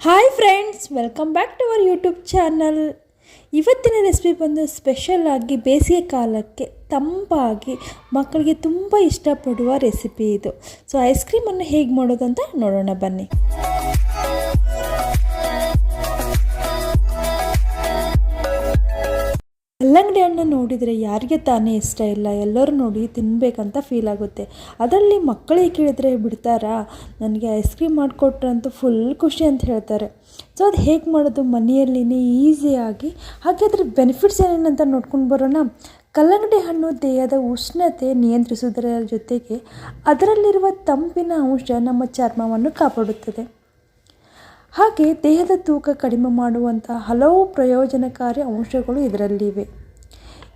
Hi friends welcome back to our YouTube channel ಇವತ್ತಿನ recipe ಬಂದು special ಆಗಿ ಬೇಸಿಗೆ ಕಾಲಕ್ಕೆ ತಂಪಾಗಿ ಮಕ್ಕಳಿಗೆ ತುಂಬ ಇಷ್ಟಪಡುವ ರೆಸಿಪಿ ಇದು. ಸೊ ಐಸ್ ಕ್ರೀಮನ್ನು ಹೇಗೆ ಮಾಡೋದು ಅಂತ ನೋಡೋಣ ಬನ್ನಿ. ಕಲ್ಲಂಗಡಿ ಹಣ್ಣು ನೋಡಿದರೆ ಯಾರಿಗೆ ತಾನೇ ಇಷ್ಟ ಇಲ್ಲ, ಎಲ್ಲರೂ ನೋಡಿ ತಿನ್ನಬೇಕಂತ ಫೀಲ್ ಆಗುತ್ತೆ. ಅದರಲ್ಲಿ ಮಕ್ಕಳಿಗೆ ಕೇಳಿದರೆ ಬಿಡ್ತಾರಾ? ನನಗೆ ಐಸ್ ಕ್ರೀಮ್ ಮಾಡಿಕೊಟ್ರಂತೂ ಫುಲ್ ಖುಷಿ ಅಂತ ಹೇಳ್ತಾರೆ. ಸೊ ಅದು ಹೇಗೆ ಮಾಡೋದು? ಮನೆಯಲ್ಲಿನೇ ಈಸಿಯಾಗಿ ಹಾಗೆ ಅದ್ರ ಬೆನಿಫಿಟ್ಸ್ ಏನೇನಂತ ನೋಡ್ಕೊಂಡು ಬರೋಣ. ಕಲ್ಲಂಗಡಿ ಹಣ್ಣು ದೇಹದ ಉಷ್ಣತೆ ನಿಯಂತ್ರಿಸುವುದರ ಜೊತೆಗೆ ಅದರಲ್ಲಿರುವ ತಂಪಿನ ಅಂಶ ನಮ್ಮ ಚರ್ಮವನ್ನು ಕಾಪಾಡುತ್ತದೆ. ಹಾಗೆ ದೇಹದ ತೂಕ ಕಡಿಮೆ ಮಾಡುವಂಥ ಹಲವು ಪ್ರಯೋಜನಕಾರಿ ಅಂಶಗಳು ಇದರಲ್ಲಿವೆ.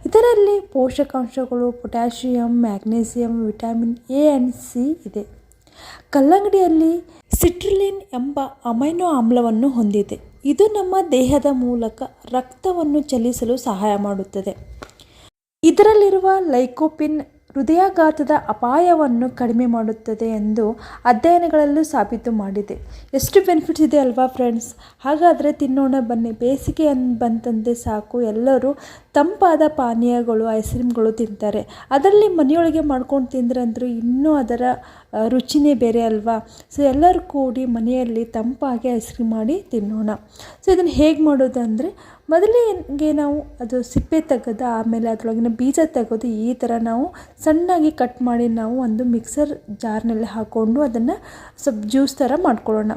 ಇದರಲ್ಲಿ ಪೋಷಕಾಂಶಗಳು, potassium, magnesium, vitamin A and C ಇದೆ. ಕಲ್ಲಂಗಡಿಯಲ್ಲಿ ಸಿಟ್ರಿಲಿನ್ ಎಂಬ ಅಮೈನೋ ಆಮ್ಲವನ್ನು ಹೊಂದಿದೆ. ಇದು ನಮ್ಮ ದೇಹದ ಮೂಲಕ ರಕ್ತವನ್ನು ಚಲಿಸಲು ಸಹಾಯ ಮಾಡುತ್ತದೆ. ಇದರಲ್ಲಿರುವ ಲೈಕೋಪಿನ್ ಹೃದಯಾಘಾತದ ಅಪಾಯವನ್ನು ಕಡಿಮೆ ಮಾಡುತ್ತದೆ ಎಂದು ಅಧ್ಯಯನಗಳಲ್ಲೂ ಸಾಬೀತು ಮಾಡಿದೆ. ಎಷ್ಟು ಬೆನಿಫಿಟ್ಸ್ ಇದೆ ಅಲ್ವಾ ಫ್ರೆಂಡ್ಸ್ ಹಾಗಾದರೆ ತಿನ್ನೋಣ, ಬನ್ನಿ. ಬೇಸಿಗೆ ಬಂತಂದರೆ ಸಾಕು. ಎಲ್ಲರೂ ತಂಪಾದ ಪಾನೀಯಗಳು ಐಸ್ ಕ್ರೀಮ್ಗಳು ತಿಂತಾರೆ. ಅದರಲ್ಲಿ ಮನೆಯೊಳಗೆ ಮಾಡ್ಕೊಂಡು ತಿಂದ್ರಂದ್ರೂ ಇನ್ನೂ ಅದರ ರುಚಿನೇ ಬೇರೆ ಅಲ್ವಾ? ಸೊ ಎಲ್ಲರೂ ಕೂಡಿ ಮನೆಯಲ್ಲಿ ತಂಪಾಗಿ ಐಸ್ ಕ್ರೀಮ್ ಮಾಡಿ ತಿನ್ನೋಣ. ಸೊ ಇದನ್ನು ಹೇಗೆ ಮಾಡೋದು ಅಂದರೆ ಮೊದಲಿಗೆ ನಾವು ಅದು ಸಿಪ್ಪೆ ತೆಗೆದು, ಆಮೇಲೆ ಅದರೊಳಗಿನ ಬೀಜ ತೆಗೆದು ಈ ಥರ ನಾವು ಸಣ್ಣಾಗಿ ಕಟ್ ಮಾಡಿ ನಾವು ಒಂದು ಮಿಕ್ಸರ್ ಜಾರ್ನಲ್ಲಿ ಹಾಕ್ಕೊಂಡು ಅದನ್ನು ಸ್ವಲ್ಪ ಜ್ಯೂಸ್ ಥರ ಮಾಡ್ಕೊಳ್ಳೋಣ.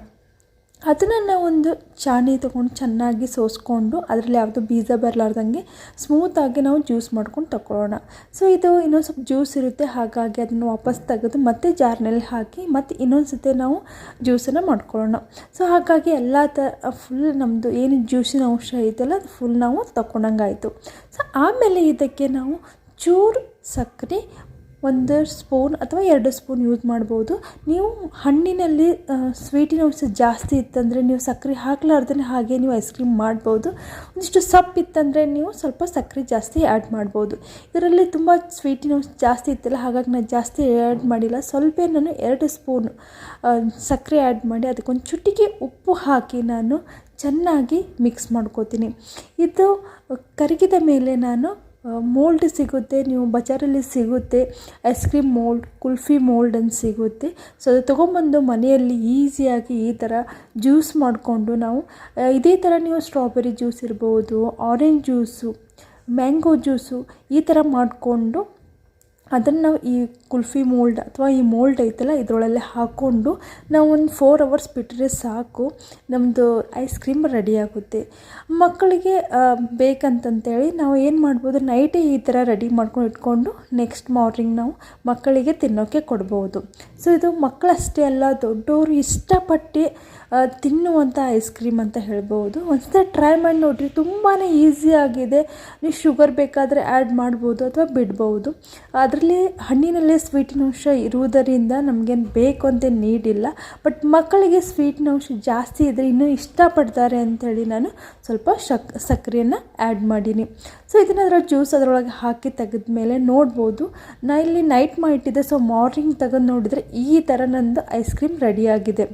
ಅದನ್ನು ಒಂದು ಚಾಣಿ ತೊಗೊಂಡು ಚೆನ್ನಾಗಿ ಸೋಸ್ಕೊಂಡು ಅದರಲ್ಲಿ ಯಾವುದು ಬೀಜ ಬರಲಾರ್ದಂಗೆ ಸ್ಮೂತಾಗಿ ನಾವು ಜ್ಯೂಸ್ ಮಾಡ್ಕೊಂಡು ತಗೊಳ್ಳೋಣ ಸೊ ಇದು ಇನ್ನೊಂದು ಸ್ವಲ್ಪ ಜ್ಯೂಸ್ ಇರುತ್ತೆ, ಹಾಗಾಗಿ ಅದನ್ನು ವಾಪಸ್ ತೆಗೆದು ಮತ್ತೆ ಜಾರ್ನಲ್ಲಿ ಹಾಕಿ ಮತ್ತು ಇನ್ನೊಂದು ಸತಿ ನಾವು ಜ್ಯೂಸನ್ನು ಮಾಡ್ಕೊಳ್ಳೋಣ. ಸೊ ಹಾಗಾಗಿ ಎಲ್ಲ ತ ಫುಲ್ ನಮ್ಮದು ಏನು ಜ್ಯೂಸಿನ ಅಂಶ ಇದೆಯಲ್ಲ ಅದು ಫುಲ್ ನಾವು ತಗೊಂಡಂಗಾಯಿತು ಸೊ ಆಮೇಲೆ ಇದಕ್ಕೆ ನಾವು ಚೂರು ಸಕ್ಕರೆ ಒಂದು ಸ್ಪೂನ್ ಅಥವಾ ಎರಡು ಸ್ಪೂನ್ ಯೂಸ್ ಮಾಡ್ಬೋದು. ನೀವು ಹಣ್ಣಿನಲ್ಲಿ ಸ್ವೀಟಿನ ಅಂಶ ಜಾಸ್ತಿ ಇತ್ತಂದರೆ ನೀವು ಸಕ್ಕರೆ ಹಾಕ್ಲಾರ್ದೇ ಹಾಗೆ ನೀವು ಐಸ್ ಕ್ರೀಮ್ ಮಾಡ್ಬೋದು. ಒಂದಿಷ್ಟು ಸಪ್ಪು ಇತ್ತಂದರೆ ನೀವು ಸ್ವಲ್ಪ ಸಕ್ಕರೆ ಜಾಸ್ತಿ ಆ್ಯಡ್ ಮಾಡ್ಬೋದು. ಇದರಲ್ಲಿ ತುಂಬ ಸ್ವೀಟಿನ ಅಂಶ ಜಾಸ್ತಿ ಇತ್ತಲ್ಲ, ಹಾಗಾಗಿ ನಾನು ಜಾಸ್ತಿ ಆ್ಯಡ್ ಮಾಡಿಲ್ಲ. ಸ್ವಲ್ಪ ನಾನು ಎರಡು ಸ್ಪೂನ್ ಸಕ್ಕರೆ ಆ್ಯಡ್ ಮಾಡಿ ಅದಕ್ಕೊಂದು ಚುಟಿಗೆ ಉಪ್ಪು ಹಾಕಿ ನಾನು ಚೆನ್ನಾಗಿ ಮಿಕ್ಸ್ ಮಾಡ್ಕೋತೀನಿ. ಇದು ಕರಗಿದ ಮೇಲೆ ನಾನು ಮೋಲ್ಡ್ ಸಿಗುತ್ತೆ, ನೀವು ಬಜಾರಲ್ಲಿ ಸಿಗುತ್ತೆ ice cream mould kulfi mould ಅಂತ ಸಿಗುತ್ತೆ. ಸೊ ಅದು ತೊಗೊಂಬಂದು ಮನೆಯಲ್ಲಿ ಈಸಿಯಾಗಿ ಈ ಥರ ಜ್ಯೂಸ್ ಮಾಡಿಕೊಂಡು ನಾವು ಇದೇ ಥರ ನೀವು ಸ್ಟ್ರಾಬೆರಿ ಜ್ಯೂಸ್ ಇರ್ಬೋದು ಆರೆಂಜ್ ಜ್ಯೂಸು ಮ್ಯಾಂಗೋ ಜ್ಯೂಸು ಈ ಥರ ಮಾಡಿಕೊಂಡು ಅದನ್ನು ನಾವು ಈ ಕುಲ್ಫಿ ಮೋಲ್ಡ್ ಅಥವಾ ಈ ಮೋಲ್ಡ್ ಐತಲ್ಲ ಇದರೊಳಗೆ ಹಾಕ್ಕೊಂಡು ನಾವು ಒಂದು ಫೋರ್ ಅವರ್ಸ್ ಬಿಟ್ಟರೆ ಸಾಕು ನಮ್ಮದು ಐಸ್ ಕ್ರೀಮ್ ರೆಡಿಯಾಗುತ್ತೆ ಮಕ್ಕಳಿಗೆ ಬೇಕಂತಂತೇಳಿ ನಾವು ಏನು ಮಾಡ್ಬೋದು ನೈಟೇ ಈ ಥರ ರೆಡಿ ಮಾಡ್ಕೊಂಡು ಇಟ್ಕೊಂಡು ನೆಕ್ಸ್ಟ್ ಮಾರ್ನಿಂಗ್ ನಾವು ಮಕ್ಕಳಿಗೆ ತಿನ್ನೋಕ್ಕೆ ಕೊಡ್ಬೋದು. ಸೊ ಇದು ಮಕ್ಕಳಷ್ಟೇ ಅಲ್ಲ ದೊಡ್ಡವರು ಇಷ್ಟಪಟ್ಟು ತಿನ್ನುವಂಥ ಐಸ್ ಕ್ರೀಮ್ ಅಂತ ಹೇಳ್ಬೋದು. ಒಂದ್ಸಲ ಟ್ರೈ ಮಾಡಿ ನೋಡಿರಿ ತುಂಬಾ ಈಸಿ ಆಗಿದೆ. ನೀವು ಶುಗರ್ ಬೇಕಾದರೆ ಆ್ಯಡ್ ಮಾಡ್ಬೋದು ಅಥವಾ ಬಿಡ್ಬೋದು. ಅದರಲ್ಲಿ ಹಣ್ಣಿನಲ್ಲೇ ಸ್ವೀಟಿನ ಅಂಶ ಇರುವುದರಿಂದ ನಮಗೇನು ಬೇಕು ಅಂತ ನೀಡಿಲ್ಲ. ಬಟ್ ಮಕ್ಕಳಿಗೆ ಸ್ವೀಟಿನ ಅಂಶ ಜಾಸ್ತಿ ಇದ್ದರೆ ಇನ್ನೂ ಇಷ್ಟಪಡ್ತಾರೆ ಅಂಥೇಳಿ ನಾನು ಸ್ವಲ್ಪ ಶಕ್ ಸಕ್ಕರೆಯನ್ನು ಆ್ಯಡ್ ಮಾಡೀನಿ. ಸೊ ಇದನ್ನ ಅದರ ಜ್ಯೂಸ್ ಅದರೊಳಗೆ ಹಾಕಿ ತೆಗೆದ ಮೇಲೆ ನೋಡ್ಬೋದು. ನಾ ಇಲ್ಲಿ ನೈಟ್ ಮಾಡಿಟ್ಟಿದ್ದೆ ಸೊ ಮಾರ್ನಿಂಗ್ ತೆಗೆದು ನೋಡಿದರೆ ಈ ಥರ ನಂದು ಐಸ್ ಕ್ರೀಮ್ ರೆಡಿಯಾಗಿದೆ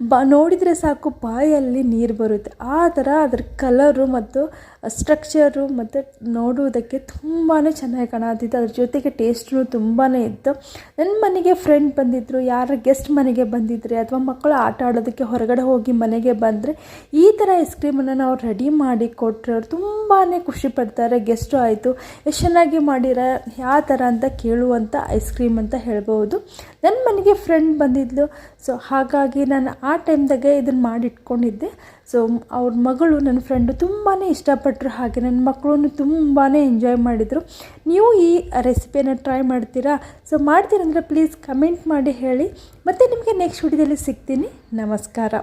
ಬ, ನೋಡಿದರೆ ಸಾಕು ಬಾಯಲ್ಲಿ ನೀರು ಬರುತ್ತೆ. ಆ ಥರ ಅದ್ರ ಕಲರು ಮತ್ತು ಸ್ಟ್ರಕ್ಚರು ಮತ್ತು ನೋಡುವುದಕ್ಕೆ ತುಂಬಾ ಚೆನ್ನಾಗಿ ಕಾಣತ್ತಿತ್ತು. ಅದ್ರ ಜೊತೆಗೆ ಟೇಸ್ಟು ತುಂಬಾ ಇತ್ತು. ನನ್ನ ಮನೆಗೆ ಫ್ರೆಂಡ್ ಬಂದಿದ್ದರು ಯಾರ ಗೆಸ್ಟ್ ಮನೆಗೆ ಬಂದಿದ್ದರೆ ಅಥವಾ ಮಕ್ಕಳು ಆಟ ಆಡೋದಕ್ಕೆ ಹೊರಗಡೆ ಹೋಗಿ ಮನೆಗೆ ಬಂದರೆ ಈ ಥರ ಐಸ್ ಕ್ರೀಮನ್ನು ನಾವು ರೆಡಿ ಮಾಡಿ ಕೊಟ್ಟರೆ ಅವ್ರು ತುಂಬಾ ಖುಷಿ ಪಡ್ತಾರೆ. ಗೆಸ್ಟು ಆಯಿತು. ಎಷ್ಟು ಚೆನ್ನಾಗಿ ಮಾಡಿರ ಯಾವ ಥರ ಅಂತ ಕೇಳುವಂಥ ಐಸ್ ಕ್ರೀಮ್ ಅಂತ ಹೇಳ್ಬೋದು. ನನ್ನ ಮನೆಗೆ ಫ್ರೆಂಡ್ ಬಂದಿದ್ಲು. ಸೊ ಹಾಗಾಗಿ ನಾನು ಆ ಟೈಮ್ದಾಗೆ ಇದನ್ನು ಮಾಡಿ ಇಟ್ಕೊಂಡಿದ್ದೆ ಸೊ ಅವ್ರ ಮಗಳು ನನ್ನ ಫ್ರೆಂಡು ತುಂಬಾ ಇಷ್ಟಪಟ್ಟರು ಹಾಗೆ ನನ್ನ ಮಕ್ಕಳು ತುಂಬಾ ಎಂಜಾಯ್ ಮಾಡಿದರು. ನೀವು ಈ ರೆಸಿಪಿಯನ್ನು ಟ್ರೈ ಮಾಡ್ತೀರಾ? ಸೊ ಮಾಡ್ತೀರಂದರೆ ಪ್ಲೀಸ್ ಕಮೆಂಟ್ ಮಾಡಿ ಹೇಳಿ. ಮತ್ತು ನಿಮಗೆ ನೆಕ್ಸ್ಟ್ ವಿಡಿಯೋದಲ್ಲಿ ಸಿಗ್ತೀನಿ. ನಮಸ್ಕಾರ.